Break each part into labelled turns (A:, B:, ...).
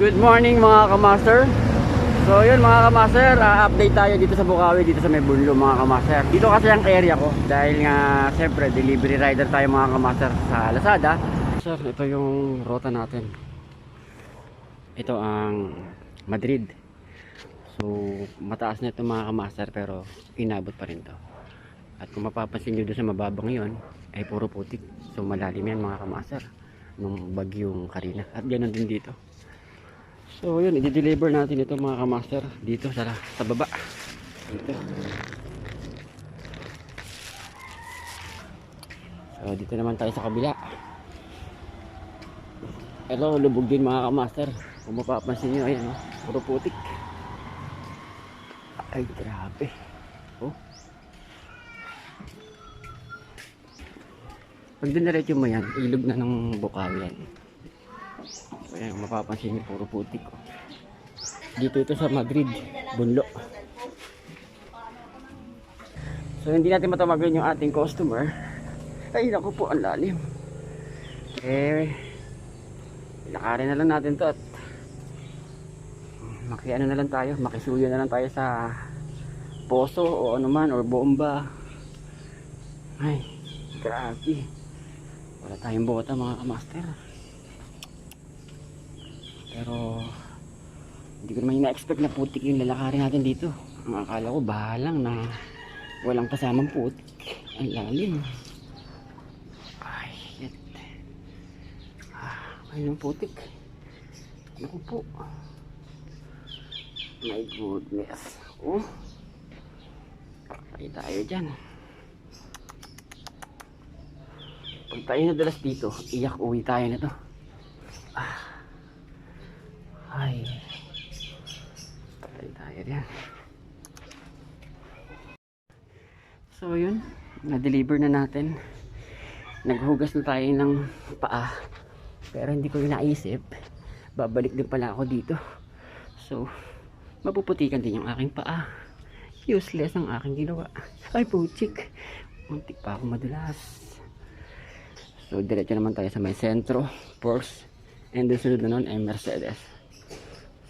A: Good morning mga kamaster. So yun mga kamaster, uh, update tayo dito sa Bukawi, dito sa Mebunlo mga kamaster. Dito kasi ang area ko dahil nga siyempre delivery rider tayo mga kamaster sa Lazada. Sir, ito yung rota natin. Ito ang Madrid. So mataas na ito mga kamaster pero inabot pa rin to. At kung mapapansin nyo doon sa mababang yon ay puro putik. So malalim yan mga kamaster nung bagyong Karina. At ganoon din dito So yun, i-deliver natin ito mga kamaster dito sa, sa baba. Dito. So dito naman tayo sa kabila. Ito, lubog din mga kamaster. Kung mapapansin nyo, ayan, oh, puro putik. Ay, grabe. Oh. Pag diniretso mo yan, ilog na ng bukaw yan. Ayan, mapapansin niyo puro putik ko. Dito ito sa Madrid, Bunlo. So hindi natin matawagan yung ating customer. Ay, naku po, ang lalim. Eh, lakarin na lang natin to at makiano na lang tayo, makisuyo na lang tayo sa poso o ano man or bomba. Ay, grabe. Wala tayong bota mga kamaster. Pero hindi ko naman ina-expect na putik yung lalakarin natin dito. Ang akala ko bahalang na walang kasamang putik. Ang lalim. Ay, shit. Ah, ay yung putik. Naku po. My goodness. Oh. Ay tayo dyan. Pag tayo nadalas dito, iyak uwi tayo na to. Ah. Ay. Patay tayo diyan. So yun, na-deliver na natin. Naghugas na tayo ng paa. Pero hindi ko naisip. Babalik din pala ako dito. So, mapuputikan din yung aking paa. Useless ang aking ginawa. Ay, puchik. Muntik pa ako madulas. So, diretso naman tayo sa may sentro, Porsche, and the sunod na nun ay Mercedes.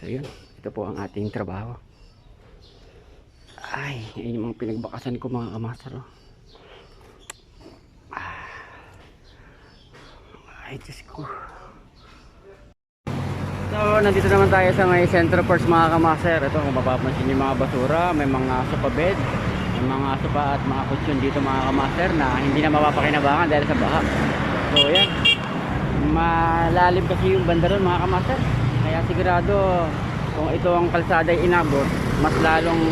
A: So yun, ito po ang ating trabaho. Ay, yun yung mga pinagbakasan ko mga kamaster. Oh. Ah. Ay, Diyos ko. So, nandito naman tayo sa may Centro Force mga kamaster. Ito, kung mapapansin yung mga basura, may mga sopa bed, may mga sopa at mga kutsyon dito mga kamaster na hindi na mapapakinabangan dahil sa baha. So, yan. Malalim kasi yung banda ron mga kamaster. Kaya sigurado kung ito ang kalsada ay inabot, mas lalong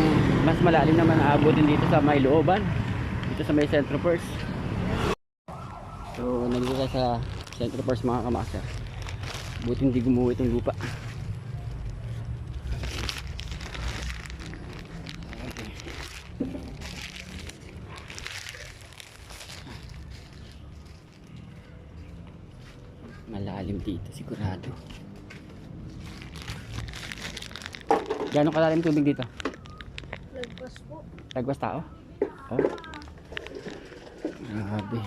A: mas malalim naman aabutin dito sa may looban. Dito sa may Centro First. So, nandito sa Centro First mga kamaster. Buti hindi gumuho itong lupa. Malalim dito sigurado. Gano'ng kalalim tubig dito?
B: Lagpas po.
A: Lagwas tao? Oh. Grabe.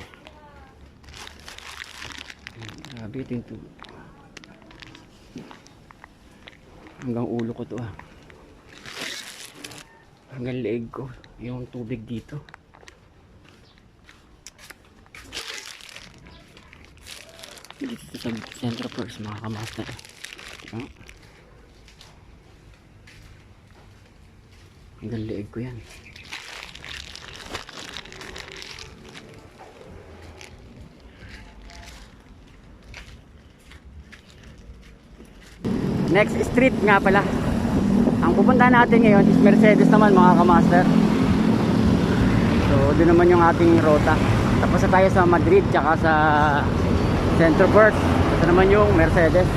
A: Grabe ito yung tubig. Hanggang ulo ko to ah. Hanggang leeg ko. Yung tubig dito. Dito sa Centro First mga kamaster. Diba? Hanggang leeg ko yan. Next street nga pala. Ang pupunta natin ngayon is Mercedes naman mga kamaster. So doon naman yung ating rota. Tapos na tayo sa Madrid tsaka sa Centro Port. Ito naman yung Mercedes.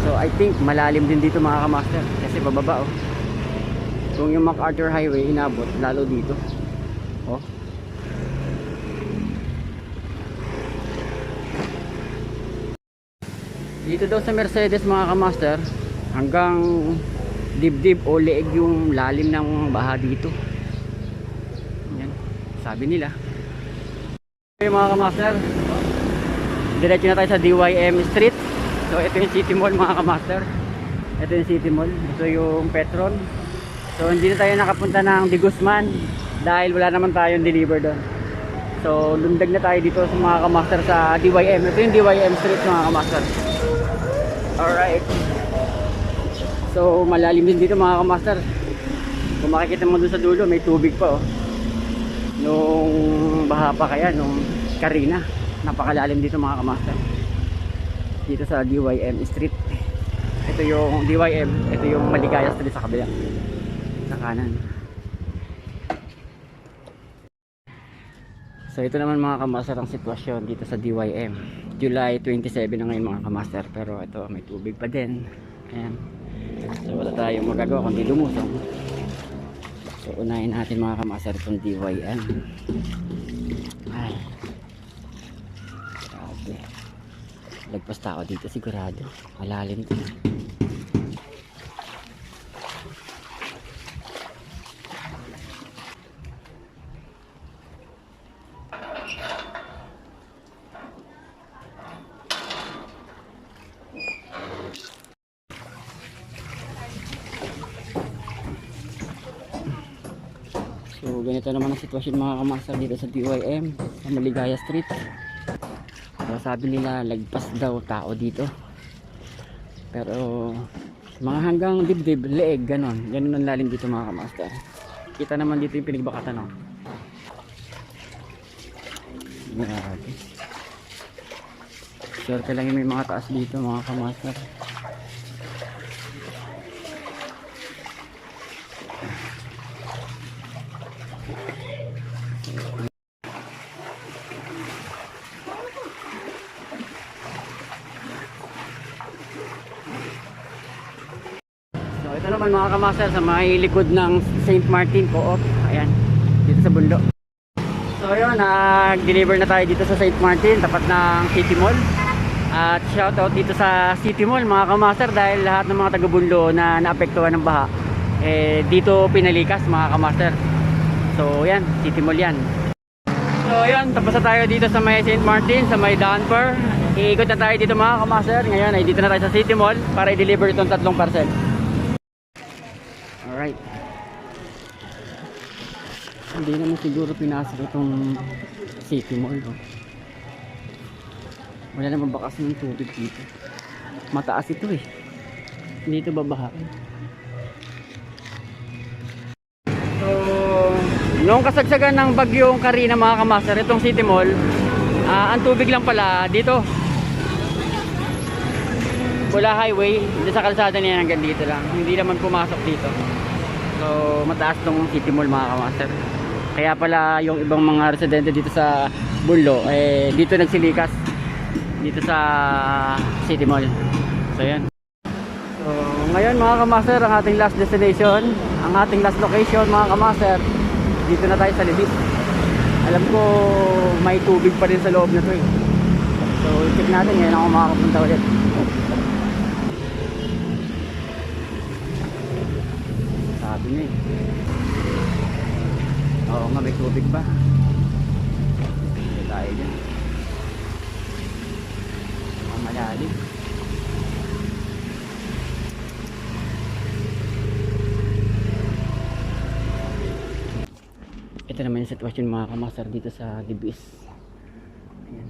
A: So I think malalim din dito mga kamaster. Kasi bababa oh. Kung yung MacArthur Highway inabot, lalo dito. Oh. Dito daw sa Mercedes mga kamaster, hanggang dibdib o leeg yung lalim ng baha dito. Yan, sabi nila. Okay mga kamaster, diretso na tayo sa DYM Street. So ito yung City Mall mga kamaster. Ito yung City Mall. Ito yung Petron. So hindi na tayo nakapunta ng Di Guzman dahil wala naman tayong deliver doon. So lundag na tayo dito sa mga kamaster sa DYM. Ito yung DYM Street mga kamaster. Alright. So malalim din dito mga kamaster. Kung makikita mo doon sa dulo may tubig pa oh. Nung baha pa kaya nung Karina. Napakalalim dito mga kamaster. Dito sa DYM Street. Ito yung DYM, ito yung Maligaya Street sa kabila. Sa kanan. So ito naman mga kamaster ang sitwasyon dito sa DYM. July 27 na ngayon mga kamaster pero ito may tubig pa din. Ayan. So wala tayong magagawa kundi lumusong. So unahin natin mga kamaster itong DYM. Ay. Grabe. Lagpas tao dito sigurado. Malalim to. Ganito naman ang sitwasyon mga kamaster dito sa DYM sa Maligaya Street. So, sabi nila lagpas daw tao dito. Pero mga hanggang dibdib, leeg, ganon. Ganon ang lalim dito mga kamaster. Kita naman dito yung pinagbakatan no. Grabe. Sure ka lang yung may mga taas dito mga kamaster. Naman mga kamaster sa may likod ng St. Martin Co-op. Ayan, dito sa bundok. So yun, nag-deliver na tayo dito sa St. Martin, tapat ng City Mall. At shoutout dito sa City Mall mga kamaster dahil lahat ng mga taga-bundo na naapektuhan ng baha, eh, dito pinalikas mga kamaster. So yan, City Mall yan. So yun, tapos na tayo dito sa may St. Martin, sa may Danper. Iikot na tayo dito mga kamaster. Ngayon ay dito na tayo sa City Mall para i-deliver itong tatlong parcel. Hindi naman siguro pinasok itong City Mall. No? Wala naman bakas ng tubig dito. Mataas ito eh. Hindi ito babahain. So, nung kasagsagan ng bagyong Karina mga kamaster, itong City Mall, ah, ang tubig lang pala dito. Pula highway, dito sa kalsada niya hanggang dito lang. Hindi naman pumasok dito. So, mataas tong City Mall mga kamaster. Kaya pala yung ibang mga residente dito sa Bunlo, eh, dito nagsilikas. Dito sa City Mall. So, yan. So, ngayon mga kamaster, ang ating last destination, ang ating last location mga kamaster, dito na tayo sa Libis. Alam ko may tubig pa rin sa loob na to eh. So, check natin ngayon ako makakapunta ulit. Sabi niya eh. Oo nga, may tubig ba? Hindi tayo dyan. Ang malalim. Ito naman yung sitwasyon mga kamaster dito sa Libis. Ayan.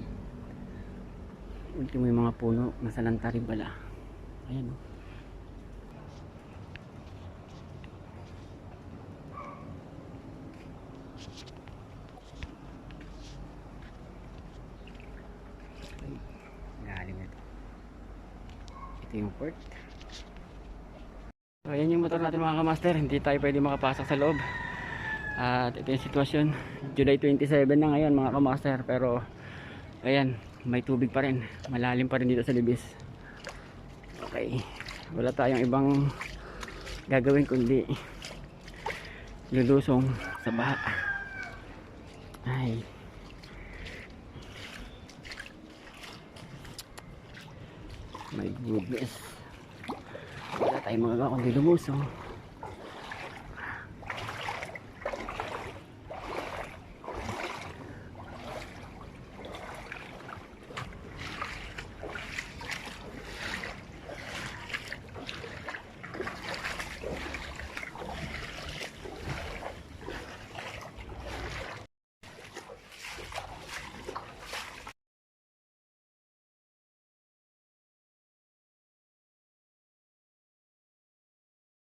A: Ultimo yung mga puno, nasa lanta rin pala. Ayan oh. o. Lalim ito. Ito yung port. So, ayan yung motor natin mga kamaster. Hindi tayo pwede makapasok sa loob. At ito yung sitwasyon. July 27 na ngayon mga kamaster. Pero, ayan, may tubig pa rin. Malalim pa rin dito sa libis. Okay. Wala tayong ibang gagawin kundi lulusong sa baha. Ay. My goodness. Wala tayong magagawa kundi lumusong.